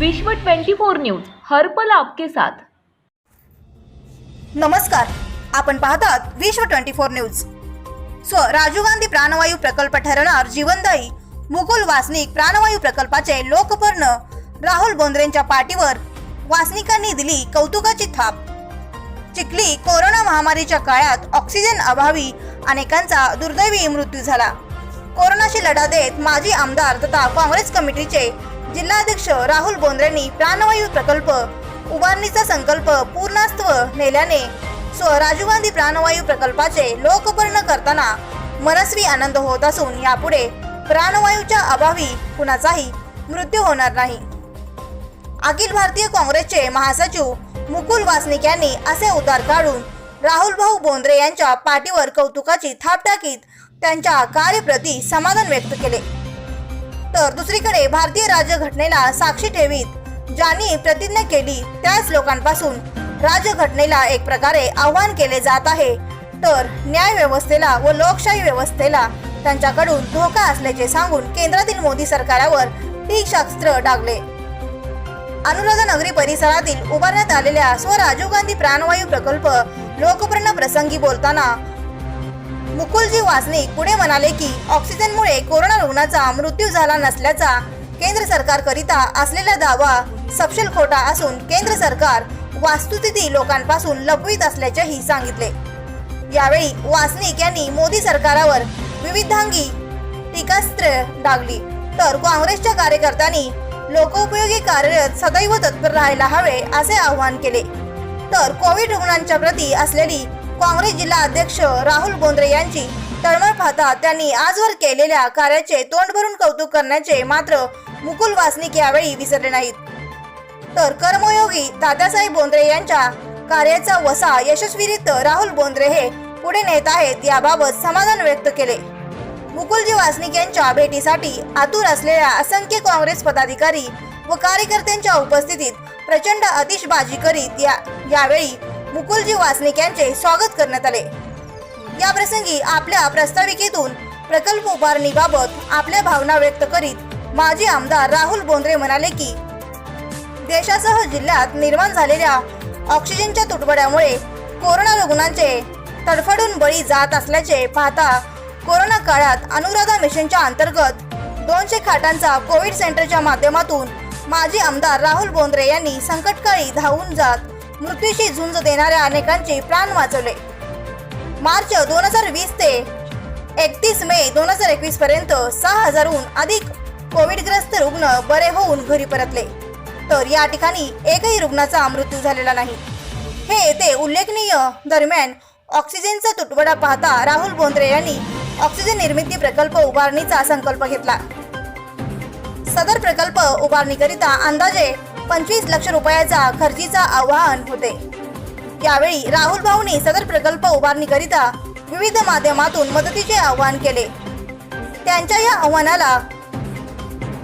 विश्व 24 न्यूज हर्पल आपके साथ. नमस्कार आपण पाहतात विश्व ट्वेंटी फोर न्यूज. स्व राजीव गांधी प्राणवायू प्रकल्प ठरणार जीवनदायी मुकुल वासनिक प्राणवायू प्रकल्पाचे लोकपर्ण राहुल बोंद्रेंच्या पाठीवर वासनिकांनी दिली कौतुकाची थाप. चिखली कोरोना महामारीच्या काळात ऑक्सिजन अभावी अनेकांचा दुर्दैवी मृत्यू झाला. कोरोनाशी लढा देत माजी आमदार तथा काँग्रेस कमिटीचे जिल्हाध्यक्ष राहुल बोंद्रेंनी प्राणवायू प्रकल्प उभारणीचा संकल्प पूर्णास्त्व नेल्याने स्व राजीव गांधी प्राणवायू प्रकल्पाचे लोकपर्ण करताना मनस्वी आनंद होत असून यापुढे प्राणवायूच्या अभावी कुणाचाही मृत्यू होणार नाही. अखिल भारतीय काँग्रेसचे महासचिव मुकुल वासनिक यांनी असे उतार काढून राहुल भाऊ बोंद्रे यांच्या पाठीवर कौतुकाची थाप टाकीत त्यांच्या कार्यप्रती समाधान व्यक्त केले. तर दुसरीकडे भारतीय राज्यघटनेला साक्षी ठेवीत ज्यांनी प्रतिज्ञा केली त्याच लोकांपासून राज्यघटनेला एक प्रकारे आव्हान केले जात आहे. तर न्याय व्यवस्थेला व लोकशाही व्यवस्थेला त्यांच्याकडून धोका असल्याचे सांगून केंद्रातील मोदी सरकारावर टीकशास्त्र डागले. अनुराधा नगरी परिसरातील उभारण्यात आलेल्या स्व राजीव गांधी प्राणवायू प्रकल्प लोकप्रण प्रसंगी बोलताना मुकुलजी वासनिक पुढे म्हणाले की ऑक्सिजनमुळे कोरोना रुग्णाचा मृत्यू झाला नसल्याचा केंद्र सरकारकरिता असलेला दावा सपशेल खोटा असून केंद्र सरकार वास्तुस्थिती लोकांपासून लपवित असल्याचेही सांगितले. यावेळी वासनिक यांनी मोदी सरकारावर विविधांगी टीकास्त्र डागली. तर काँग्रेसच्या कार्यकर्त्यांनी लोकोपयोगी कार्यरत सदैव तत्पर राहायला हवे असे आवाहन केले. तर कोविड रुग्णांच्या प्रती असलेली काँग्रेस जिल्हा अध्यक्ष राहुल बोंद्रे यांची तळमळ पाहता त्यांनी आजवर केलेल्या कार्याचे तोंड भरून कौतुक करण्याचे मात्र मुकुल वासनिक यावेळी विसरले नाहीत. तर कर्मयोगी तात्यासाहेब बोंद्रे यांच्या कार्याचा वसा यशस्वीरित राहुल बोंद्रे हे पुढे नेत आहेत याबाबत समाधान व्यक्त केले. मुकुलजी वासनिक यांच्या भेटीसाठी आतुर असलेल्या असंख्य काँग्रेस पदाधिकारी व कार्यकर्त्यांच्या उपस्थितीत प्रचंड आतिषबाजी करीत या यावेळी मुकुलजी वासनिक यांचे स्वागत करण्यात आले. या प्रसंगी आपल्या प्रस्ताविकेतून प्रकल्प उभारणीबाबत आपल्या भावना व्यक्त करीत माजी आमदार राहुल बोंद्रे म्हणाले की देशासह जिल्ह्यात निर्माण झालेल्या ऑक्सिजनच्या तुटवड्यामुळे कोरोना रुग्णांचे तडफडून बळी जात असल्याचे पाहता कोरोना काळात अनुराधा मिशनच्या अंतर्गत दोनशे खाटांचा कोविड सेंटरच्या माध्यमातून माजी आमदार राहुल बोंद्रे यांनी संकटकाळी धावून जात मृत्यूशी झुंज देणाऱ्या अनेकांचे प्राण वाचवले. मार्च दोन हजार वीस ते एकतीस मे दोन हजार एकवीस पर्यंत सहा हजारहून अधिक कोविडग्रस्त रुग्ण बरे होऊन घरी परतले. तर या ठिकाणी एकही रुग्णाचा मृत्यू झालेला नाही. हे येथे उल्लेखनीय दरम्यान ऑक्सिजनचा तुटवडा पाहता राहुल बोंद्रे यांनी ऑक्सिजन निर्मिती प्रकल्प उभारणीचा संकल्प घेतला. सदर प्रकल्प उभारणीकरिता अंदाजे पंचवीस लक्ष रुपयाचा खर्चीचा आवाहन होते. यावेळी राहुल भाऊंनी सदर प्रकल्प उभारणीकरिता विविध माध्यमातून मदतीचे आवाहन केले. त्यांच्या या आव्हानाला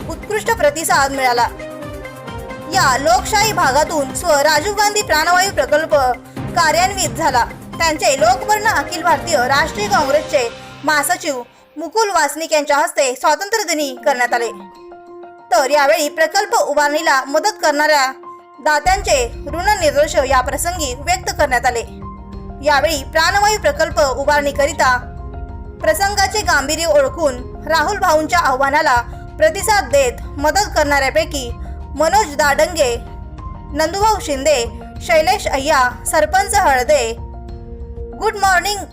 उत्कृष्ट प्रतिसाद मिळाला. या लोकशाही भागातून स्व राजीव गांधी प्राणवायू प्रकल्प कार्यान्वित झाला. त्यांचे लोकवर्ण अखिल भारतीय राष्ट्रीय काँग्रेसचे महासचिव मुकुल वासनिक यांच्या हस्ते स्वातंत्र्य दिनी करण्यात आले. तर यावेळी प्रकल्प उभारणीला मदत करणाऱ्या दात्यांचे ऋण निर्देश या प्रसंगी व्यक्त करण्यात आले. यावेळी प्राणवायू प्रकल्प उभारणीकरिता प्रसंगाचे गांभीर्य ओळखून राहुल भाऊंच्या आव्हानाला प्रतिसाद देत मदत करणाऱ्यापैकी मनोज दाडंगे नंदुभाऊ शिंदे शैलेश अय्या सरपंच हळदे गुड मॉर्निंग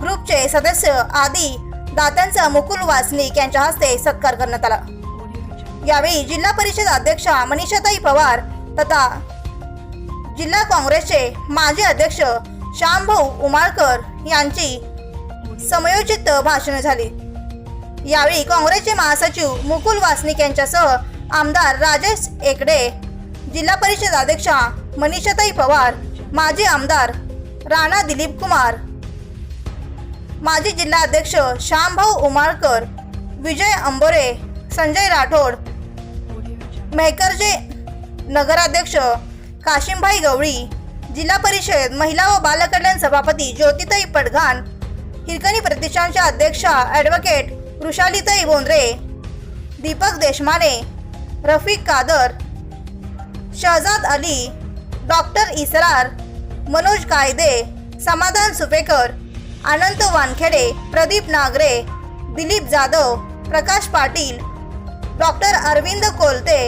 ग्रुपचे सदस्य आदी दात्यांचा मुकुल वासनिक यांच्या हस्ते सत्कार करण्यात आला. यावेळी जिल्हा परिषद अध्यक्षा मनीषाताई पवार तथा जिल्हा काँग्रेसचे माजी अध्यक्ष श्यामभाऊ उमाळकर यांची समयोचित भाषणे झाली. यावेळी काँग्रेसचे महासचिव मुकुल वासनिक यांच्यासह आमदार राजेश एकडे जिल्हा परिषद अध्यक्षा मनीषाताई पवार माजी आमदार राणा दिलीप कुमार माजी जिल्हा अध्यक्ष श्यामभाऊ उमाळकर विजय अंबोरे संजय राठोड मेहकरजे नगराध्यक्ष काशिमभाई गवळी जिल्हा परिषद महिला व बालकल्याण सभापती ज्योतिताई पडघान हिरकणी प्रतिष्ठानच्या अध्यक्षा advocate Vrushalitai Bondre Deepak Deshmane Rafiq Kadar Shahzad Ali doctor Israr Manoj Kayde Samadhan Supekar Anant Wankhede Pradeep Nagare Dilip Jadhav Prakash Patil doctor Arvind Kolte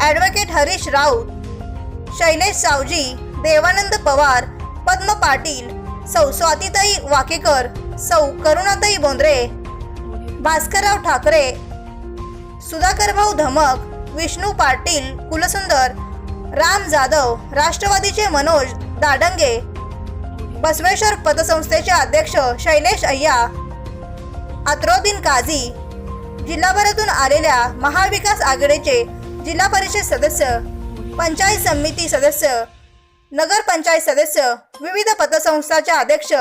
advocate Harish Raut Shailesh Sawji Devanand Pawar Padma Patil सौ स्वातीताई वाकेकर सौ करुणाताई बोंद्रे भास्करराव ठाकरे सुधाकर भाऊ धमक विष्णू पाटील कुलसुंदर राम जाधव राष्ट्रवादीचे मनोज दाडंगे बसवेश्वर पतसंस्थेचे अध्यक्ष शैलेश अय्या अत्रोद्दीन काझी जिल्हाभरातून आलेल्या महाविकास आघाडीचे जिल्हा परिषद सदस्य पंचायत समिती सदस्य नगर पंचायत सदस्य विविध पतसंस्थाचे अध्यक्ष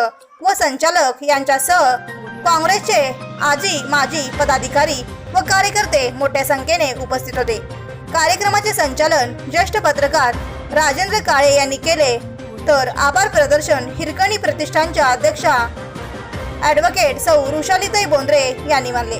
व संचालक यांच्यासह काँग्रेसचे आजी माजी पदाधिकारी व कार्यकर्ते मोठ्या संख्येने उपस्थित होते. कार्यक्रमाचे संचालन ज्येष्ठ पत्रकार राजेंद्र काळे यांनी केले. तर आभार प्रदर्शन हिरकणी प्रतिष्ठानच्या अध्यक्षा ॲडव्होकेट सौ रुशालीताई बोंद्रे यांनी मानले.